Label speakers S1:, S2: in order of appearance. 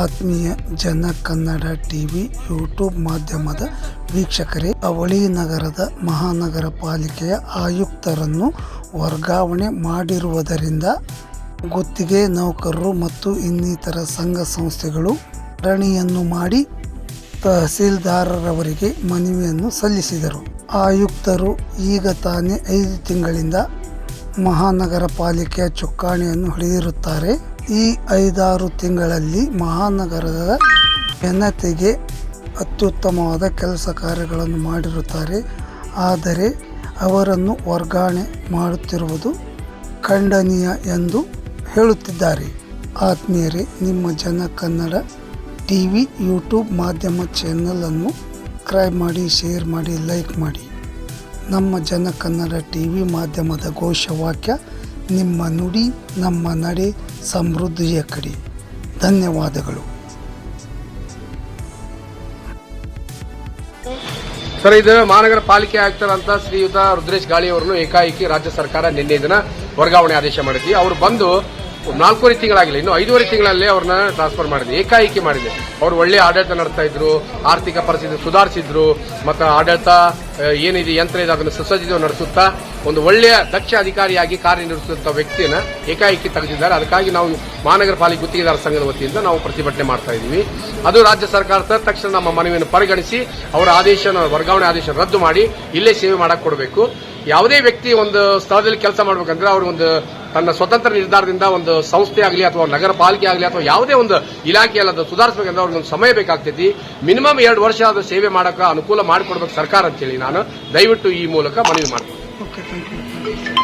S1: ಆತ್ಮೀಯ ಜನ Kannada TV YouTube ಮಾಧ್ಯಮದ ವೀಕ್ಷಕರೇ, ಅವಳಿ ನಗರದ ಮಹಾನಗರ ಪಾಲಿಕೆಯ ಆಯುಕ್ತರನ್ನು ವರ್ಗಾವಣೆ ಮಾಡಿರುವುದರಿಂದ ಗುತ್ತಿಗೆ ನೌಕರರು ಮತ್ತು ಇನ್ನಿತರ ಸಂಘ ಸಂಸ್ಥೆಗಳು ಧರಣಿಯನ್ನು ಮಾಡಿ ತಹಸೀಲ್ದಾರರವರಿಗೆ ಮನವಿಯನ್ನು ಸಲ್ಲಿಸಿದರು. ಆಯುಕ್ತರು ಈಗ ತಾನೇ ಐದು ತಿಂಗಳಿಂದ ಮಹಾನಗರ ಪಾಲಿಕೆಯ ಚುಕ್ಕಾಣಿಯನ್ನು ಹಿಡಿದಿರುತ್ತಾರೆ. ಈ ಐದಾರು ತಿಂಗಳಲ್ಲಿ ಮಹಾನಗರದ ಜನತೆಗೆ ಅತ್ಯುತ್ತಮವಾದ ಕೆಲಸ ಕಾರ್ಯಗಳನ್ನು ಮಾಡಿರುತ್ತಾರೆ. ಆದರೆ ಅವರನ್ನು ವರ್ಗಾವಣೆ ಮಾಡುತ್ತಿರುವುದು ಖಂಡನೀಯ ಎಂದು ಹೇಳುತ್ತಿದ್ದಾರೆ. ಆತ್ಮೀಯರೇ, ನಿಮ್ಮ ಜನ ಕನ್ನಡ ಟಿ ವಿ ಯೂಟ್ಯೂಬ್ ಮಾಧ್ಯಮ ಚಾನಲನ್ನು ಸಬ್ಸ್ಕ್ರೈಬ್ ಮಾಡಿ, ಶೇರ್ ಮಾಡಿ, ಲೈಕ್ ಮಾಡಿ. ನಮ್ಮ ಜನ ಕನ್ನಡ ಟಿ ವಿ ಮಾಧ್ಯಮದ ಘೋಷವಾಕ್ಯ ನಿಮ್ಮ ನುಡಿ, ನಮ್ಮ ನಡೆ ಸಮೃದ್ಧಿಯ ಕಡೆ. ಧನ್ಯವಾದಗಳು.
S2: ಸರ್, ಇದು ಮಹಾನಗರ ಪಾಲಿಕೆ ಆಗ್ತಾರಂತ ಶ್ರೀಯುತ ರುದ್ರೇಶ್ ಗಾಳಿ ಅವರನ್ನು ಏಕಾಏಕಿ ರಾಜ್ಯ ಸರ್ಕಾರ ನಿನ್ನೆ ದಿನ ವರ್ಗಾವಣೆ ಆದೇಶ ಮಾಡಿದ್ವಿ. ಅವರು ಬಂದು ನಾಲ್ಕೂವರೆ ತಿಂಗಳಾಗಿಲ್ಲ, ಇನ್ನು ಐದೂವರೆ ತಿಂಗಳಲ್ಲಿ ಅವ್ರನ್ನ ಟ್ರಾನ್ಸ್ಫರ್ ಮಾಡಿದೆ ಏಕಾಏಕಿ ಮಾಡಿದೆ ಅವ್ರು ಒಳ್ಳೆ ಆಡಳಿತ ನಡೆಸ್ತಾ ಇದ್ರು, ಆರ್ಥಿಕ ಪರಿಸ್ಥಿತಿ ಸುಧಾರಿಸಿದ್ರು, ಮತ್ತು ಆಡಳಿತ ಏನಿದೆ, ಯಂತ್ರ ಇದೆ, ಅದನ್ನು ಸುಸಜ್ಜಿತ ನಡೆಸುತ್ತಾ ಒಂದು ಒಳ್ಳೆಯ ದಕ್ಷ ಅಧಿಕಾರಿಯಾಗಿ ಕಾರ್ಯನಿರ್ವಹಿಸುತ್ತ ವ್ಯಕ್ತಿಯನ್ನು ಏಕಾಏಕಿ ತೆಗೆದಿದ್ದಾರೆ. ಅದಕ್ಕಾಗಿ ನಾವು ಮಹಾನಗರ ಪಾಲಿಕೆ ಗುತ್ತಿಗೆದಾರ ಸಂಘದ ವತಿಯಿಂದ ನಾವು ಪ್ರತಿಭಟನೆ ಮಾಡ್ತಾ ಇದ್ದೀವಿ. ಅದು ರಾಜ್ಯ ಸರ್ಕಾರ ತಕ್ಷಣ ನಮ್ಮ ಮನವಿಯನ್ನು ಪರಿಗಣಿಸಿ, ಅವರ ಆದೇಶ ವರ್ಗಾವಣೆ ಆದೇಶ ರದ್ದು ಮಾಡಿ, ಇಲ್ಲೇ ಸೇವೆ ಮಾಡಕ್ಕೆ ಕೊಡಬೇಕು. ಯಾವುದೇ ವ್ಯಕ್ತಿ ಒಂದು ಸ್ಥಳದಲ್ಲಿ ಕೆಲಸ ಮಾಡಬೇಕಂದ್ರೆ ಅವರು ಒಂದು ತನ್ನ ಸ್ವತಂತ್ರ ನಿರ್ಧಾರದಿಂದ ಒಂದು ಸಂಸ್ಥೆ ಆಗಲಿ ಅಥವಾ ನಗರ ಪಾಲಿಕೆ ಆಗಲಿ ಅಥವಾ ಯಾವುದೇ ಒಂದು ಇಲಾಖೆಯಲ್ಲಿ ಅದು ಸುಧಾರಿಸಬೇಕಂದ್ರೆ ಅವ್ರಿಗೆ ಒಂದು ಸಮಯ ಬೇಕಾಗ್ತೈತಿ. ಮಿನಿಮಮ್ ಎರಡು ವರ್ಷ ಅದು ಸೇವೆ ಮಾಡೋಕೆ ಅನುಕೂಲ ಮಾಡಿಕೊಡ್ಬೇಕು ಸರ್ಕಾರ ಅಂತೇಳಿ ನಾನು ದಯವಿಟ್ಟು ಈ ಮೂಲಕ ಮನವಿ ಮಾಡ್ತೀನಿ